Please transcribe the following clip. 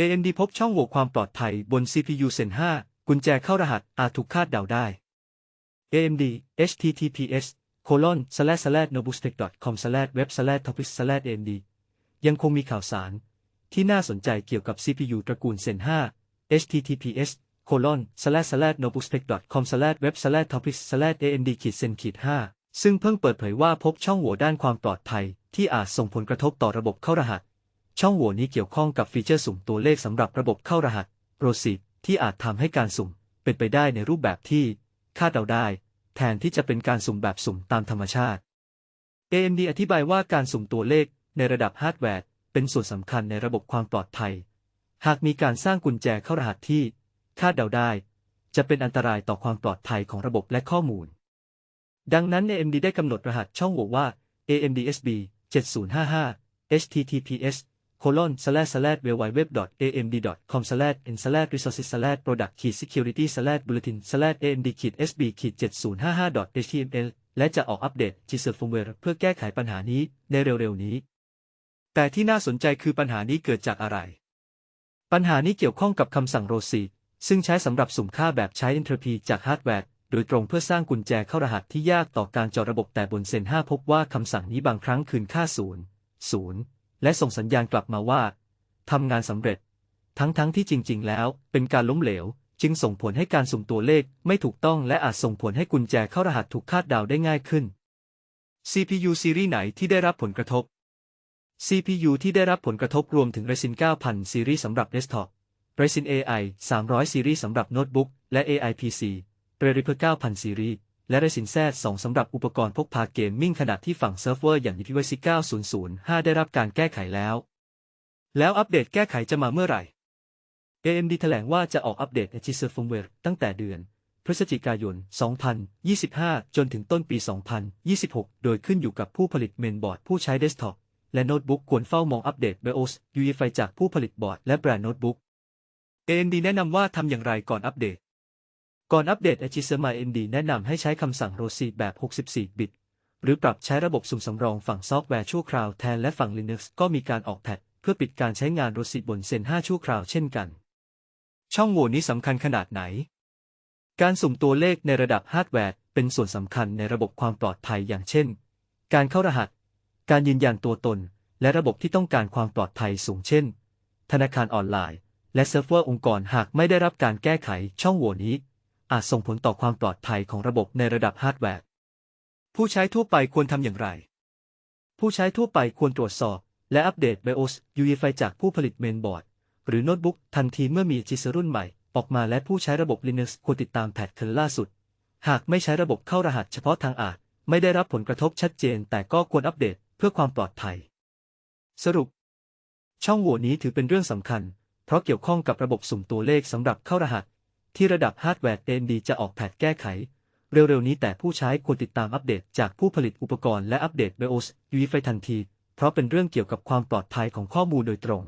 AMD พบช่องโหว่ความปลอดภัยบน CPU Zen 5 กุญแจเข้ารหัสอาจถูกคาดเดาได้ AMD https colon slash slash nobustech com slash web slash topics slash AMD ยังคงมีข่าวสาร ที่น่าสนใจเกี่ยวกับ CPU ตระกูล Zen 5 https colon slash slash nobustech com slash web slash topics slash AMD ขีด Zen ขีด5ซึ่งเพิ่งเปิดเผยว่าพบช่องโหว่ด้านความปลอดภัย ที่อาจส่งผลกระทบต่อระบบเข้ารหัส ช่องโหว่นี้เกี่ยวข้องกับฟีเจอร์สุ่มตัวเลขสำหรับระบบเข้ารหัส ROSI ที่อาจทำให้การสุ่มเป็นไปได้ในรูปแบบที่คาดเดาได้ แทนที่จะเป็นการสุ่มแบบสุ่มตามธรรมชาติ AMD อธิบายว่าการสุ่มตัวเลขในระดับฮาร์ดแวร์เป็นส่วนสำคัญในระบบความปลอดภัย หากมีการสร้างกุญแจเข้ารหัสที่คาดเดาได้ จะเป็นอันตรายต่อความปลอดภัยของระบบและข้อมูล ดังนั้น AMD ได้กำหนดรหัสช่องโหว่ว่า AMD SB 7055 https colon slash slash www.amd.com slash n slash resources slash product ขีด security slash bulletin slash amd ขีด sb ขีด 7055.html และจะออกอัปเดต Teaser firmware เพื่อแก้ไขปัญหานี้ในเร็วๆนี้ แต่ที่น่าสนใจคือปัญหานี้เกิดจากอะไร ปัญหานี้เกี่ยวข้องกับคำสั่ง ROSI ซึ่งใช้สำหรับสุ่มค่าแบบใช้ entropy จากฮาร์ดแวร์โดยตรงเพื่อสร้างกุญแจเข้ารหัสที่ยากต่อการจาะระบบแต่บนเซน5พบว่าคำสั่งนี้บางครั้งคืนค่า0 0 และส่งสัญญาณกลับมาว่าทำงานสำเร็จ ทั้งๆทที่จริง ๆ แล้ว เป็นการล้มเหลว จึงส่งผลให้การสุ่มตัวเลขไม่ถูกต้องและอาจส่งผลให้กุญแจเข้ารหัสถูกคาดเดาได้ง่ายขึ้น CPU ซีรีส์ไหนที่ได้รับผลกระทบ CPU ที่ได้รับผลกระทบรวมถึง Ryzen 9000 ซีรีส์สำหรับเดสก์ท็อป Ryzen AI 300 ซีรีส์สำหรับโน้ตบุ๊กและ AI PC Threadripper 9000 ซีรีส์ และ Ryzen Z 2สำหรับอุปกรณ์พกพาเกมมิ่งขนาดที่ฝั่งเซิร์ฟเวอร์อย่าง UPVC 9005 ได้รับการแก้ไขแล้ว แล้วอัปเดตแก้ไขจะมาเมื่อไหร่ AMD แถลงว่าจะออกอัปเดต Teaser Firmware ตั้งแต่เดือน พฤศจิกายน 2025 จนถึงต้นปี 2026 โดยขึ้นอยู่กับผู้ผลิตเมนบอร์ดผู้ใช้เดสก์ท็อปและโน้ตบุ๊กควรเฝ้ามองอัปเดต BIOS UEFI จากผู้ผลิตบอร์ดและแบรนด์โน้ตบุ๊ก AMD แนะนำว่าทำอย่างไรก่อนอัปเดต ก่อนอัปเดต a g i s e m a MD แนะนำให้ใช้คำสั่ง ROSI แบบ 64 บิต หรือปรับใช้ระบบสุ่มสำรองฝั่งซอฟต์แวร์ชั่วคราวแทนและฝั่ง Linux ก็มีการออกแพทเพื่อปิดการใช้งาน ROSI บนเซน 5 ชั่วคราวเช่นกัน ช่องโหว่นี้สำคัญขนาดไหน การสุ่มตัวเลขในระดับฮาร์ดแวร์เป็นส่วนสำคัญในระบบความปลอดภัยอย่างเช่น การเข้ารหัส การยืนยันตัวตน และระบบที่ต้องการความปลอดภัยสูงเช่น ธนาคารออนไลน์ และเซิร์ฟเวอร์องค์กรหากไม่ได้รับการแก้ไขช่องโหว่นี้ อาจส่งผลต่อความปลอดภัยของระบบในระดับฮาร์ดแวร์ ผู้ใช้ทั่วไปควรทำอย่างไร ผู้ใช้ทั่วไปควรตรวจสอบ และอัปเดต BIOS UEFI จากผู้ผลิตเมนบอร์ด หรือโน้ตบุ๊กทันทีเมื่อมีจิสรุ่นใหม่ ออกมาและผู้ใช้ระบบ Linux ควรติดตามแพทเทิร์นล่าสุด หากไม่ใช้ระบบเข้ารหัสเฉพาะทางอาจ ไม่ได้รับผลกระทบชัดเจน แต่ก็ควรอัปเดตเพื่อความปลอดภัย สรุป ช่องโหว่นี้ถือเป็นเรื่องสำคัญ เพราะเกี่ยวข้องกับระบบสุ่มตัวเลขสำหรับเข้ารหัส ที่ระดับฮาร์ดแวร์ AMD จะออกแพทแก้ไข เร็วๆนี้แต่ผู้ใช้ควรติดตามอัปเดตจากผู้ผลิตอุปกรณ์และอัปเดต BIOS UEFI ทันที เพราะเป็นเรื่องเกี่ยวกับความปลอดภัยของข้อมูลโดยตรง